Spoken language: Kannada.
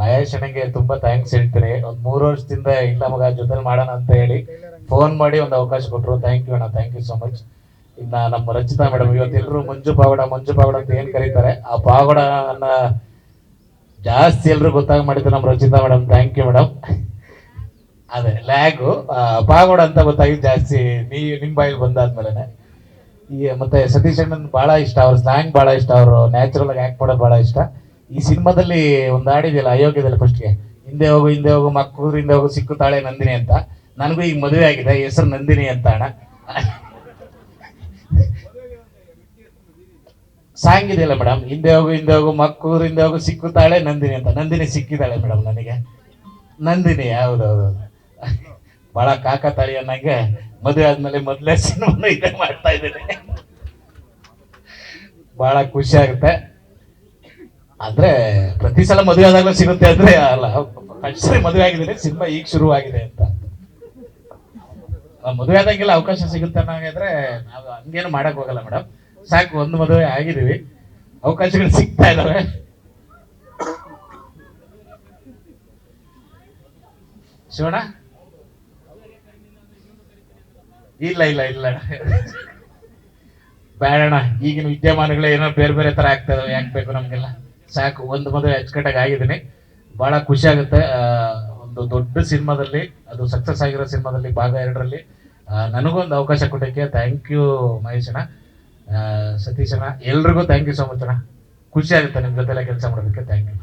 ಮಹೇಶ್ ಅಣ್ಣಗೆ ತುಂಬಾ ಥ್ಯಾಂಕ್ಸ್ ಹೇಳ್ತೀನಿ. ಒಂದ್ ಮೂರು ವರ್ಷದಿಂದ ಇಲ್ಲ ಮಗ ಜೊತೆ ಮಾಡೋಣ ಅಂತ ಹೇಳಿ ಫೋನ್ ಮಾಡಿ ಒಂದು ಅವಕಾಶ ಕೊಟ್ಟರು ಥ್ಯಾಂಕ್ ಯು ಅಣ್ಣ ಥ್ಯಾಂಕ್ ಯು ಸೊ ಮಚ್ ಇನ್ನ ನಮ್ಮ ರಚಿತಾ ಮೇಡಮ್ ಇವತ್ತೆಲ್ಲರೂ ಮಂಜು ಪಾವಡ ಮಂಜು ಪಾವಡ ಅಂತ ಏನ್ ಕರೀತಾರೆ, ಆ ಪಾವಡ ಅನ್ನ ಜಾಸ್ತಿ ಎಲ್ರು ಗೊತ್ತಾಗ ಮಾಡಿದ್ರು ನಮ್ಮ Rachita madam thank you madam ಅದೇ ಲ್ಯಾಗು ಪಾಗೋಡ ಅಂತ ಗೊತ್ತಾಗಿದ್ದು ಜಾಸ್ತಿ ನೀ ನಿಮ್ಮ ಬಾಯಿಗೆ ಬಂದಾದ್ಮೇಲೆ ಈ, ಮತ್ತೆ ಸತೀಶ್ ಅಣ್ಣನ್ ಬಹಳ ಇಷ್ಟ, ಅವ್ರ ಸ್ಲ್ಯಾಂಗ್ ಬಹಳ ಇಷ್ಟ, ಅವರು ನ್ಯಾಚುರಲ್ ಆಗಿ ಆಕ್ಟ್ ಮಾಡೋದು ಬಹಳ ಇಷ್ಟ. ಈ ಸಿನಿಮಾದಲ್ಲಿ ಒಂದು ಹಾಡಿದೆಯಲ್ಲ, ಅಯೋಗ್ಯದಲ್ಲಿ ಫಸ್ಟ್ಗೆ ಹಿಂದೆ ಹೋಗು ಹಿಂದೆ ಹೋಗು, ಮಕ್ಕಳು ಹಿಂದೆ ಹೋಗು, ಸಿಕ್ಕುತ್ತಾಳೆ ನಂದಿನಿ ಅಂತ. ನನಗೂ ಈಗ ಮದುವೆ ಆಗಿದೆ, ಹೆಸರು ನಂದಿನಿ ಅಂತ ಅಣ್ಣ. ಸಾಂಗ್ ಇದೆಯಲ್ಲ ಮೇಡಮ್ ಹಿಂದೆ ಹೋಗು ಹಿಂದೆ ಹೋಗು, ಮಕ್ಕಳು ಹಿಂದೆ ಹೋಗು, ಸಿಕ್ಕುತ್ತಾಳೆ ನಂದಿನಿ ಅಂತ. ನಂದಿನಿ ಸಿಕ್ಕಿದ್ದಾಳೆ ಮೇಡಮ್ ನನಗೆ. ನಂದಿನಿ, ಹೌದೌದು. ಬಹಳ ಕಾಕತಾಳಿ ಅನ್ನಂಗೆ ಮದುವೆ ಆದ್ಮೇಲೆ ಮೊದಲೇ ಸಿನಿಮಾ ಇದೆ ಮಾಡ್ತಾ ಇದ್ದೀನಿ. ಬಹಳ ಖುಷಿ ಆಗುತ್ತೆ. ಆದ್ರೆ ಪ್ರತಿ ಸಲ ಮದುವೆ ಆದಾಗಲೂ ಸಿಗುತ್ತೆ ಅಂದ್ರೆ ಅಲ್ಲ ಅಷ್ಟೇ ಮದುವೆ ಆಗಿದ್ರೆ ಸಿನಿಮಾ ಈಗ ಶುರು ಆಗಿದೆ ಅಂತ ಮದುವೆ ಆದಂಗೆಲ್ಲ ಅವಕಾಶ ಸಿಗುತ್ತೆ ಅನ್ನೋಂಗಿದ್ರೆ ನಾವು ಹಂಗೇನು ಮಾಡಕ್ ಹೋಗಲ್ಲ ಮೇಡಮ್ ಸಾಕು, ಒಂದು ಮದುವೆ ಆಗಿದೀವಿ ಅವಕಾಶಗಳು ಸಿಗ್ತಾ ಇದಾವೆ. ಶಿವಣ್ಣ? ಇಲ್ಲ ಇಲ್ಲ ಇಲ್ಲ. ಬೇಡಣ್ಣ, ಈಗಿನ ವಿದ್ಯಮಾನಗಳೇ ಏನೋ ಬೇರೆ ಬೇರೆ ತರ ಆಗ್ತಾ ಇದಾವೆ, ಯಾಕೆ ಬೇಕು ನಮ್ಗೆಲ್ಲ? ಸಾಕು, ಒಂದು ಮದುವೆ ಅಚ್ಚುಕಟ್ಟಾಗಿ ಆಗಿದ್ದೀನಿ. ಬಹಳ ಖುಷಿ ಆಗುತ್ತೆ. ಒಂದು ದೊಡ್ಡ ಸಿನಿಮಾದಲ್ಲಿ, ಅದು ಸಕ್ಸಸ್ ಆಗಿರೋ ಸಿನಿಮಾದಲ್ಲಿ ಭಾಗ ಎರಡರಲ್ಲಿ ನನಗೊಂದು ಅವಕಾಶ ಕೊಟ್ಟಕ್ಕೆ ಥ್ಯಾಂಕ್ ಯು ಮಹೇಶ್ ಅಣ್ಣ ಸತೀಶ್ ಅಣ್ಣ ಎಲ್ರಿಗೂ ಥ್ಯಾಂಕ್ ಯು ಸೊ ಮಚ್ ಅಣ್ಣ. ಖುಷಿ ಆಗುತ್ತೆ ನಿಮ್ಮ ಜೊತೆಲ್ಲ ಕೆಲಸ ಮಾಡೋದಕ್ಕೆ. Thank you